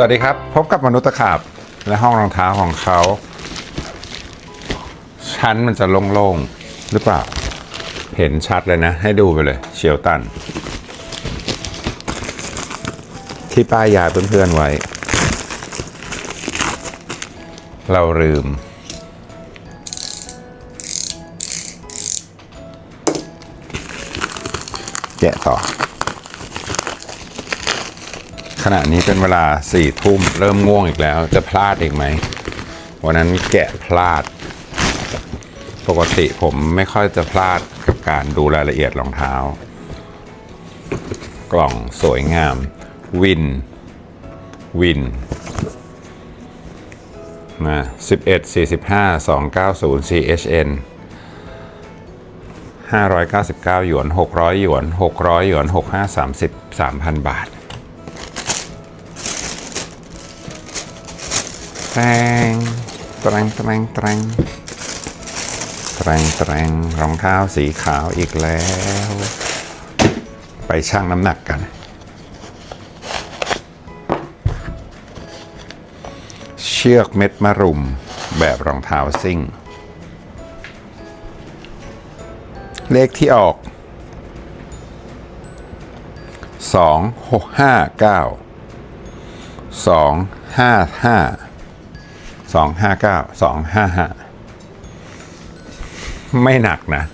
วัสดีครับ พบกับมนุษย์ตะขาบและห้องรองเท้าของเขา ชั้นมันจะโล่งๆหรือเปล่า เห็นชัดเลยนะ ให้ดูไปเลย เชียวตัน ที่ป้ายยาเพื่อนๆไว้ เราลืม แกะต่อ ขณะนี้เป็นเวลาสี่ทุ่มเริ่มง่วงอีกแล้ว จะพลาดอีกไหม วันนั้นแกะพลาด ปกติผมไม่ค่อยจะพลาดกับการดูรายละเอียดรองเท้า กล่องสวยงาม วิน วินนะ11 45 290 CHN 599 หยวน 600 หยวน 600 หยวน 6530 3,000 บาท แตรงแตรงแตรงแตรงแตรงตรงรองเท้าสีขาวอีกแล้ว ไปชั่งน้ำหนักกัน เชือกเม็ดมะรุมแบบรองเท้าซิ่ง เลขที่ออกสองหกห้า เก้าสองห้าเก้าสองห้าห้าไม่หนักนะ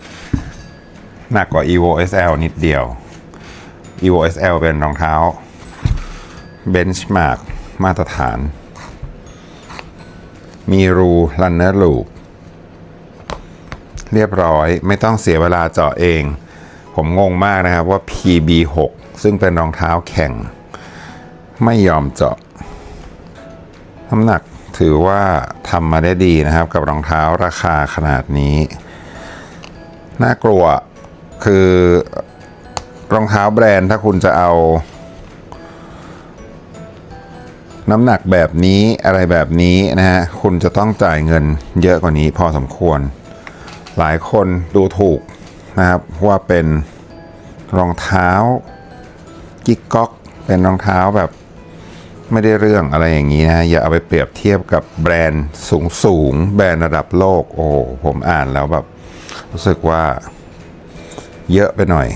หนักกว่า evo sl นิดเดียว evo sl เป็นรองเท้า benchmark มาตรฐาน มีรู runner loop เรียบร้อยไม่ต้องเสียเวลาเจาะเอง ผมงงมากนะครับว่า PB6 ซึ่งเป็นรองเท้าแข่ง ไม่ยอมเจาะน้ำหนัก ถือว่าทำมาได้ดีนะครับ กับรองเท้าราคาขนาดนี้ น่ากลัวคือรองเท้าแบรนด์ถ้าคุณจะเอา น้ำหนักแบบนี้อะไรแบบนี้นะฮะคุณจะต้องจ่ายเงินเยอะกว่านี้พอสมควร หลายคนดูถูกนะครับว่าเป็นรองเท้ากิ๊กก๊อกเป็นรองเท้าแบบ ไม่ได้เรื่องอะไรอย่างนี้นะอย่าเอาไปเปรียบเทียบกับแบรนด์สูงสูงแบรนด์ระดับโลก โอ้ผมอ่านแล้วแบบ รู้สึกว่าเยอะไปหน่อย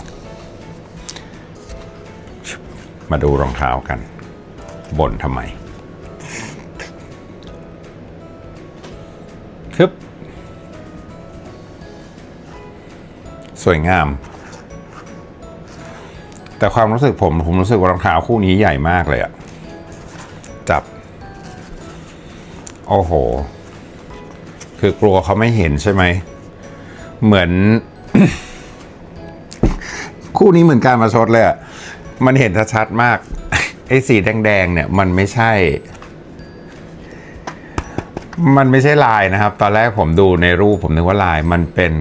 มาดูรองเท้ากันบ่นทำไมคึบสวยงาม แต่ความรู้สึกผม ผมรู้สึกว่ารองเท้าคู่นี้ใหญ่มากเลยอะ โอ้โห คือกลัวเขาไม่เห็นใช่ไหม เหมือน คู่นี้เหมือนการมาชดเลยอะมันเห็นชัดมาก ไอ้สีแดงๆเนี่ย มันไม่ใช่ มันไม่ใช่ลายนะครับ ตอนแรกผมดูในรูปผมนึกว่าลาย มันเป็น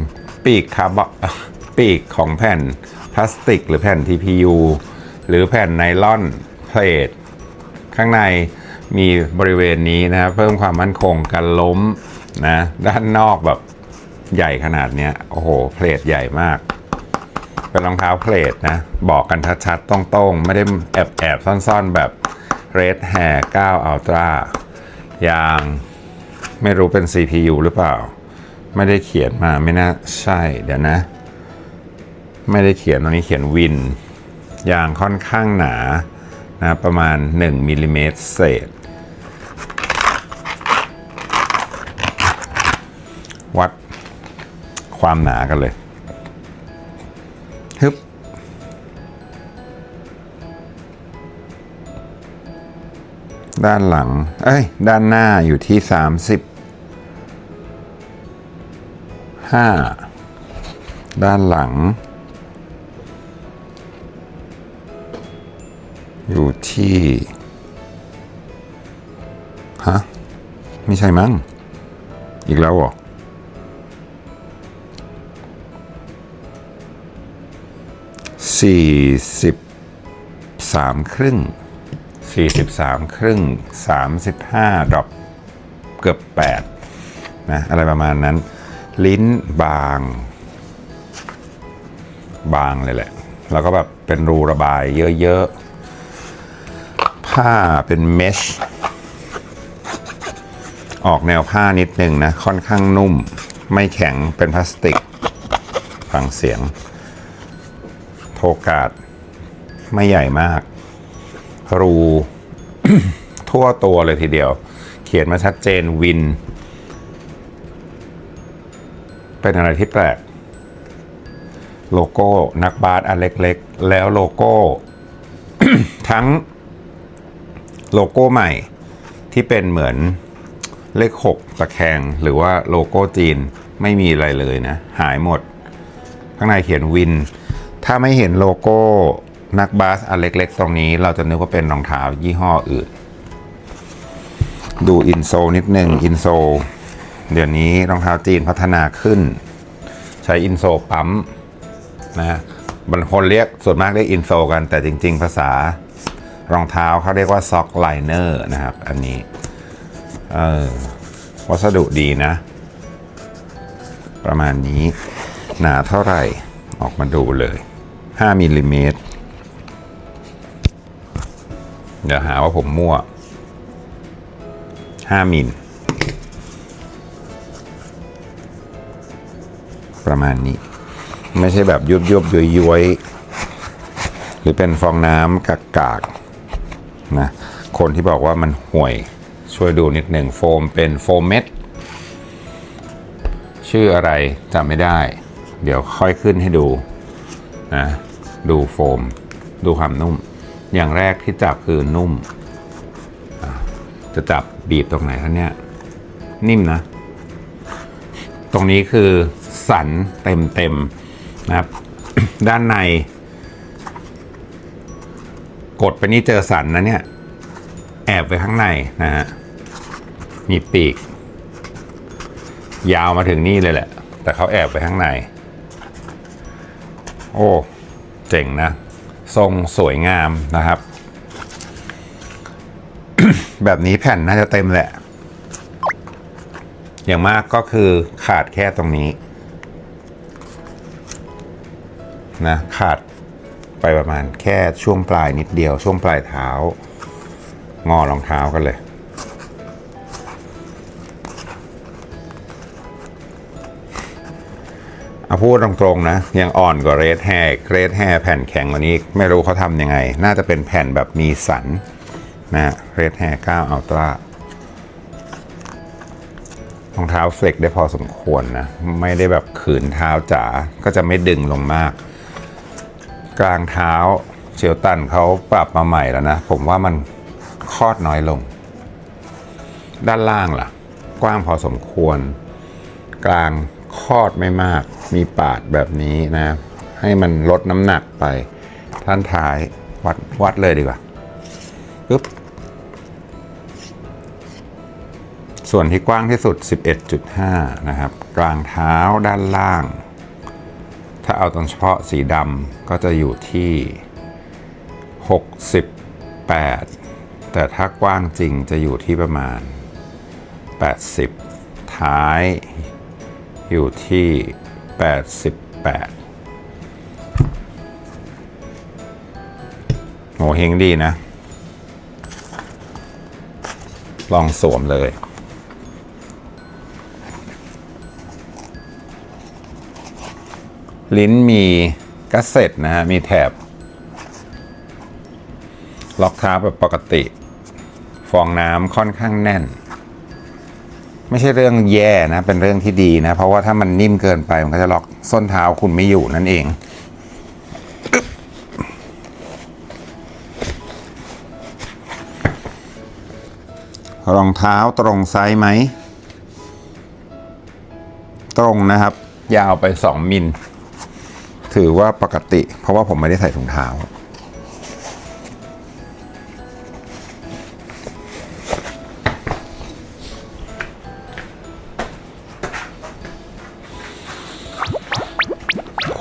ปีกคาร์บอนปีกของแผ่นพลาสติก หรือแผ่น TPU หรือแผ่นไนลอนเพลทข้างใน มีบริเวณนี้นะครับเพิ่มความมั่นคงกันล้มนะด้านนอกแบบใหญ่ขนาดเนี้ยโอ้โหเพลทใหญ่มาก เป็นรองเท้าเพลทนะ บอกกันชัดๆตรงๆ ไม่ได้แอบแอบๆซ่อนๆแบบ Red Hair 9 Ultra ยางไม่รู้เป็น CPU หรือเปล่า ไม่ได้เขียนมาไม่น่าใช่เดี๋ยวนะ ไม่ได้เขียนตรงนี้เขียนวินยางค่อนข้างหนานะประมาณ 1มิลลิเมตรเศษ วัดความหนากันเลยฮึบด้านหลัง เอ้ย ด้านหน้าอยู่ที่ 30 5 ด้านหลัง อยู่ที่ ฮะ ไม่ใช่มั้ง อีกแล้วเหรอ สี่สิบสามครึ่งสี่สิบสามครึ่งสามสิบห้าดรอปเกือบแปดนะอะไรประมาณนั้น ลิ้นบาง บางเลยแหละ แล้วก็แบบเป็นรูระบายเยอะๆ ผ้าเป็นเมชออกแนวผ้านิดนึงนะ ค่อนข้างนุ่ม ไม่แข็งเป็นพลาสติก ฟังเสียง โทกาดไม่ใหญ่มาก รูทั่วตัวเลยทีเดียว เขียนมาชัดเจนวิน เป็นอะไรที่แปลก โลโก้นักบาสอันเล็กๆ แล้วโลโก้ ทั้งโลโก้ใหม่ที่เป็นเหมือนเลขหกตะแคง หรือว่าโลโก้จีนไม่มีอะไรเลยนะ หายหมด ข้างในเขียนวิน ถ้าไม่เห็นโลโก้นักบาสอันเล็กๆ ตรงนี้เราจะนึกว่าเป็นรองเท้ายี่ห้ออื่น ดูอินโซนิดหนึ่งอินโซเดี๋ยวนี้รองเท้าจีนพัฒนาขึ้น ใช้อินโซปั๊มนะบางคนเรียกส่วนมากเรียกอินโซกันแต่จริง ๆ ภาษารองเท้าเขาเรียกว่าซ็อกไลเนอร์นะครับ อันนี้เออวัสดุดีนะ ประมาณนี้ หนาเท่าไหร่ออกมาดูเลย 5มิลลิเมตรเดี๋ยวหาว่าผมมั่ว 5มิลประมาณนี้ ไม่ใช่แบบยุบยุบย้อยย้อยหรือเป็นฟองน้ำกากกากๆนะคนที่บอกว่ามันห่วยช่วยดูนิดหนึ่งโฟมเป็นโฟมเม็ดชื่ออะไรจำไม่ได้ เดี๋ยวค่อยขึ้นให้ดูนะ ดูโฟม ดูความนุ่ม อย่างแรกที่จับคือนุ่ม จะจับบีบตรงไหนท่านเนี่ย นิ่มนะ ตรงนี้คือสันเต็มเต็มนะครับ ด้านใน กดไปนี่เจอสันนะเนี่ย แอบไว้ข้างในนะฮะ มีปีก ยาวมาถึงนี่เลยแหละ แต่เขาแอบไปข้างใน โอ้ เจ๋งนะ ทรงสวยงามนะครับ แบบนี้แผ่นน่าจะเต็มแหละ อย่างมากก็คือขาดแค่ตรงนี้นะขาดไปประมาณแค่ช่วงปลายนิดเดียวช่วงปลายเท้า งอรองเท้ากันเลย เอาพูดตรงๆนะ ยังอ่อนกว่าเรดแฮร์เรดแฮร์แผ่นแข็งกว่านี้ ไม่รู้เขาทำยังไง น่าจะเป็นแผ่นแบบมีสันนะเรดแฮร์9อัลตร้ารองเท้าเฟล็กได้พอสมควรนะ ไม่ได้แบบขืนเท้าจ๋าก็จะไม่ดึงลงมาก กลางเท้าเชลตันเขาปรับมาใหม่แล้วนะ ผมว่ามันคลอดน้อยลง ด้านล่างล่ะ กว้างพอสมควร กลาง คลอดไม่มาก มีปาดแบบนี้นะ ให้มันลดน้ำหนักไป ท่านท้ายวัดวัดเลยดีกว่าปึ๊บส่วนที่กว้างที่สุด 11.5 นะครับ กลางเท้าด้านล่าง ถ้าเอาตรงเฉพาะสีดำก็จะอยู่ที่ 68 แต่ถ้ากว้างจริงจะอยู่ที่ประมาณ 80 ท้าย อยู่ที่ 88โหเฮงดีนะ ลองสวมเลยลิ้นมีกัสเซ็ตนะฮะ มีแถบ ล็อกเท้าแบบปกติ ฟองน้ำค่อนข้างแน่น ไม่ใช่เรื่องแย่นะ เป็นเรื่องที่ดีนะ เพราะว่าถ้ามันนิ่มเกินไปมันก็จะล็อกส้นเท้าคุณไม่อยู่นั่นเองรองเท้าตรงไซส์ไหม ตรงนะครับ ยาวไป 2 มิล ถือว่าปกติ เพราะว่าผมไม่ได้ใส่ถุงเท้า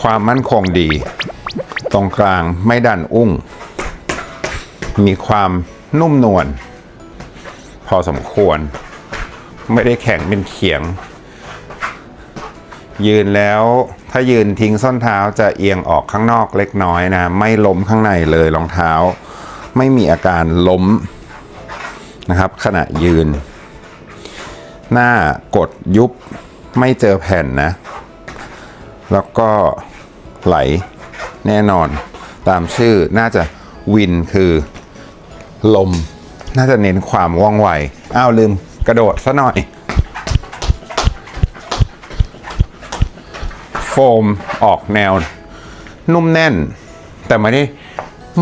ความมั่นคงดี ตรงกลางไม่ดันอุ้ง มีความนุ่มนวลพอสมควร ไม่ได้แข็งเป็นเขียง ยืนแล้วถ้ายืนทิ้งส้นเท้าจะเอียงออกข้างนอกเล็กน้อยนะ ไม่ล้มข้างในเลยรองเท้า ไม่มีอาการล้มนะครับ ขณะยืน หน้ากดยุบไม่เจอแผ่นนะ แล้วก็ไหลแน่นอนตามชื่อน่าจะวินคือลม น่าจะเน้นความว่องไว อ้าวลืมกระโดดซะหน่อย โฟมออกแนว นุ่มแน่น แต่ไม่ได้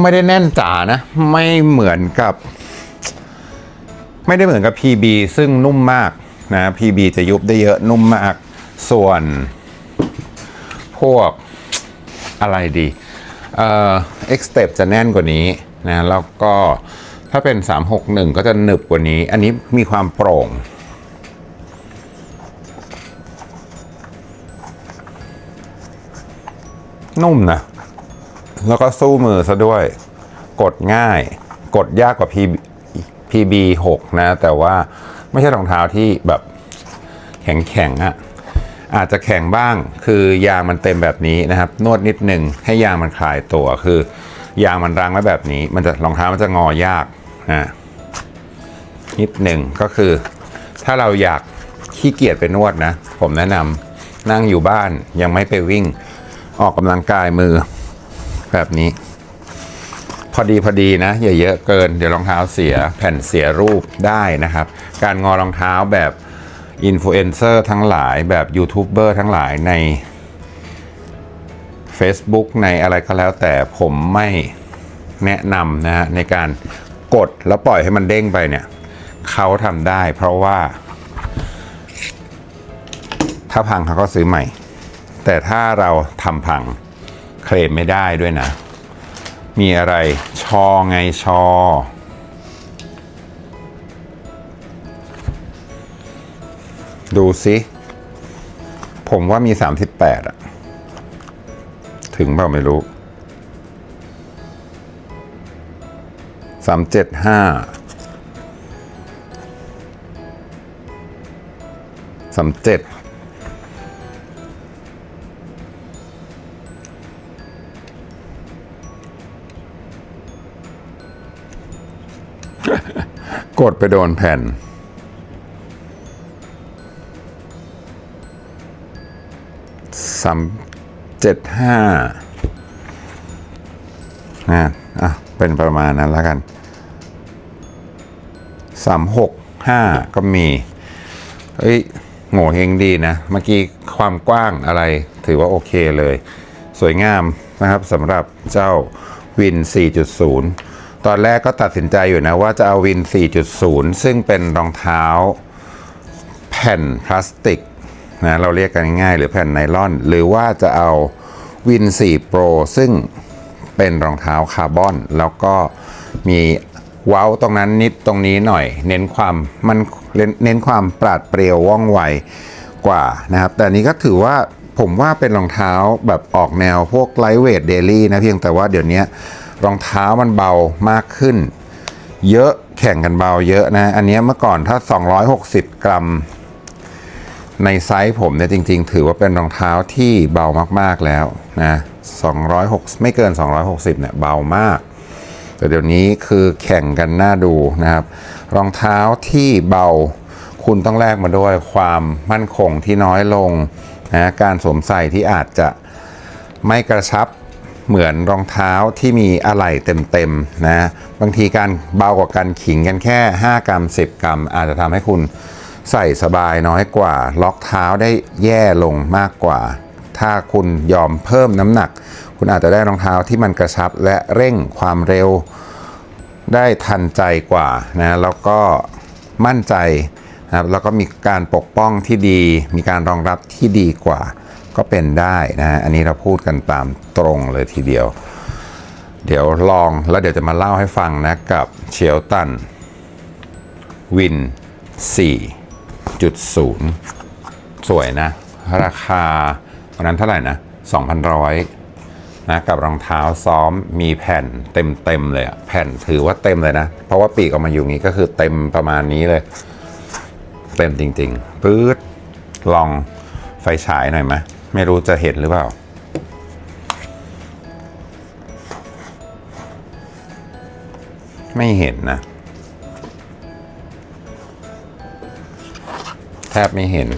ไม่ได้แน่นจ๋านะ ไม่เหมือนกับ ไม่ได้เหมือนกับ PB ซึ่งนุ่มมากนะ PB จะยุบได้เยอะนุ่มมาก ส่วน พวกอะไรดีเอ่อ X step จะแน่นกว่านี้นะแล้วก็ถ้าเป็น 361 ก็จะหนึบกว่านี้ อันนี้มีความโปร่ง นุ่มนะ แล้วก็สู้มือซะด้วย กดง่าย กดยากกว่า PB PB 6 นะ แต่ว่าไม่ใช่รองเท้าที่แบบแข็งแข็งๆอะ อาจจะแข็งบ้างคือยางมันเต็มแบบนี้นะครับ นวดนิดหนึ่งให้ยางมันคลายตัวคือยางมันรังไว้แบบนี้ มันจะรองเท้ามันจะงอยากนะนิดหนึ่งก็คือ ถ้าเราอยากขี้เกียจไปนวดนะ ผมแนะนำนั่งอยู่บ้านยังไม่ไปวิ่งออกกำลังกายมือแบบนี้ พอดีพอดีนะอย่าเยอะเกิน เดี๋ยวรองเท้าเสียแผ่นเสียรูปได้นะครับ การงอรองเท้าแบบ อินฟลูเอนเซอร์ทั้งหลายแบบยูทูบเบอร์ทั้งหลายใน Facebook ในอะไรก็แล้วแต่ผมไม่แนะนำนะฮะในการกดแล้วปล่อยให้มันเด้งไปเนี่ยเขาทำได้เพราะว่า ถ้าพังเขาก็ซื้อใหม่ แต่ถ้าเราทำพังเคลมไม่ได้ด้วยนะ มีอะไรชอไงชอ ดูสิผมว่ามี 38อะถึงเปล่าไม่รู้สามเจ็ดห้าสามเจ็ดกดไปโดนแผ่น สามเจ็ดห้าอะอะ เป็นประมาณนั้นแล้วกันสามหกห้าก็มีเฮ้ยโง่เฮงดีนะ เมื่อกี้ความกว้างอะไรถือว่าโอเคเลย สวยงามนะครับสำหรับเจ้าวิน 4.0 ตอนแรกก็ตัดสินใจอยู่นะว่าจะเอาวิน 4.0 ซึ่งเป็นรองเท้าแผ่นพลาสติก นะเราเรียกกันง่ายๆ หรือแผ่นไนลอน หรือว่าจะเอาวิน4 Pro ซึ่งเป็นรองเท้าคาร์บอน แล้วก็มีเว้าตรงนั้นนิดตรงนี้หน่อย เน้นความมันเน้นความปราดเปรียวว่องไวกว่านะครับ แต่นนี้ก็ถือว่าผมว่าเป็นรองเท้าแบบออกแนวพวกไลท์เวทเดลี่นะเพียงแต่ว่าเดี๋ยวนี้รองเท้ามันเบามากขึ้น เยอะแข่งกันเบาเยอะนะ อันนี้เมื่อก่อนถ้า 260 กรัม ในไซส์ผมเนี่ยจริงๆ ถือว่าเป็นรองเท้าที่เบามากๆแล้วนะ206 ไม่เกิน 260เนี่ยเบามาก แต่เดี๋ยวนี้คือแข่งกันน่าดูนะครับ รองเท้าที่เบาคุณต้องแลกมาด้วยความมั่นคงที่น้อยลงนะการสวมใส่ที่อาจจะไม่กระชับเหมือนรองเท้าที่มีอะไหล่เต็มๆนะบางทีการเบากว่ากันขิงกันแค่ 5 กรัม 10 กรัม อาจจะทำให้คุณ ใส่สบายน้อยกว่า ล็อกเท้าได้แย่ลงมากกว่า ถ้าคุณยอมเพิ่มน้ำหนัก คุณอาจจะได้รองเท้าที่มันกระชับและเร่งความเร็วได้ทันใจกว่านะแล้วก็มั่นใจนะครับแล้วก็มีการปกป้องที่ดี มีการรองรับที่ดีกว่า ก็เป็นได้นะอันนี้เราพูดกันตามตรงเลยทีเดียว เดี๋ยวลองแล้วเดี๋ยวจะมาเล่าให้ฟังนะกับเชลตันวิน 4.0สวยนะ ราคาวันนั้นเท่าไหร่นะ 2,100 นะกับรองเท้าซ้อมมีแผ่นเต็มเต็มๆเลยอะแผ่นถือว่าเต็มเลยนะ เพราะว่าปีกออกมาอยู่งี้ก็คือเต็มประมาณนี้เลย เต็มจริงๆปื๊ดลองไฟฉายหน่อยไหมไม่รู้จะเห็นหรือเปล่าไม่เห็นนะ บไม่เห็น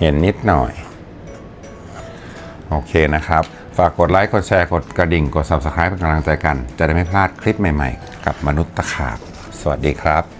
เห็นนิดหน่อย โอเคนะครับ ฝากกดไลค์กดแชร์กดกระดิ่งกด Subscribe เป็นกำลังใจกัน จะได้ไม่พลาดคลิปใหม่ๆ กับมนุษย์ตะขาบ สวัสดีครับ